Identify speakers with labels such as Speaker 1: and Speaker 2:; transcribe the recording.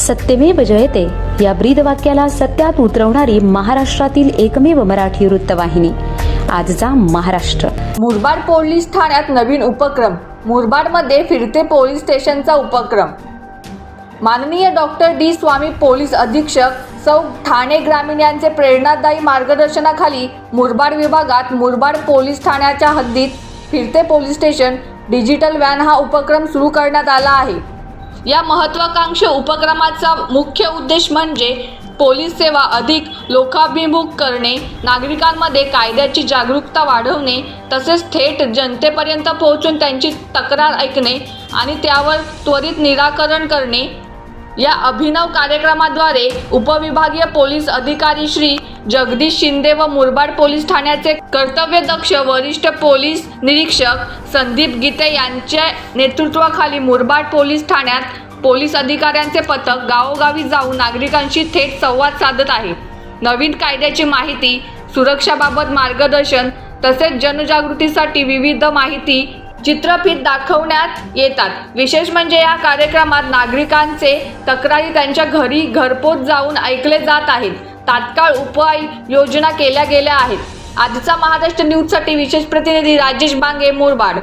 Speaker 1: सत्यमेव जयते. या ब्रीद वाक्याला सत्यात उतरवणारी महाराष्ट्रातील एकमेव मराठी वृत्तवाहिनी. आजचा महाराष्ट्र.
Speaker 2: मुरबाड पोलीस ठाण्यात नवीन उपक्रम. मुरबाडमध्ये फिरते पोलीस स्टेशनचा उपक्रम. माननीय डॉक्टर डी स्वामी पोलीस अधीक्षक सौ ठाणे ग्रामीण यांचे प्रेरणादायी मार्गदर्शनाखाली मुरबाड विभागात मुरबाड पोलीस ठाण्याच्या हद्दीत फिरते पोलीस स्टेशन डिजिटल व्हॅन हा उपक्रम सुरू करण्यात आला आहे. या महत्त्वाकांक्षी उपक्रमाचा मुख्य उद्देश म्हणजे पोलीस सेवा अधिक लोकाभिमुख करणे नागरिकांमध्ये कायद्याची जागरूकता वाढवणे तसेच थेट जनतेपर्यंत पोहोचून त्यांची तक्रार ऐकणे आणि त्यावर त्वरित निराकरण करणे. या अभिनव कार्यक्रमाद्वारे उपविभागीय पोलीस अधिकारी श्री जगदीश शिंदे व मुरबाड पोलीस ठाण्याचे कर्तव्यदक्ष वरिष्ठ पोलीस निरीक्षक संदीप गीते यांच्या नेतृत्वाखाली मुरबाड पोलीस ठाण्यात पोलीस अधिकाऱ्यांचे पथक गावोगावी जाऊन नागरिकांशी थेट संवाद साधत आहे. नवीन कायद्याची माहिती सुरक्षाबाबत मार्गदर्शन तसेच जनजागृतीसाठी विविध माहिती चित्रफित दाखवण्यात येतात. विशेष म्हणजे या कार्यक्रमात नागरिकांचे तक्रारी त्यांच्या घरी घरपोच जाऊन ऐकले जात आहेत. तात्काळ उपाय योजना केल्या गेल्या आहेत. आजचा महाराष्ट्र न्यूजसाठी विशेष प्रतिनिधी राजेश बांगे मुरबाड.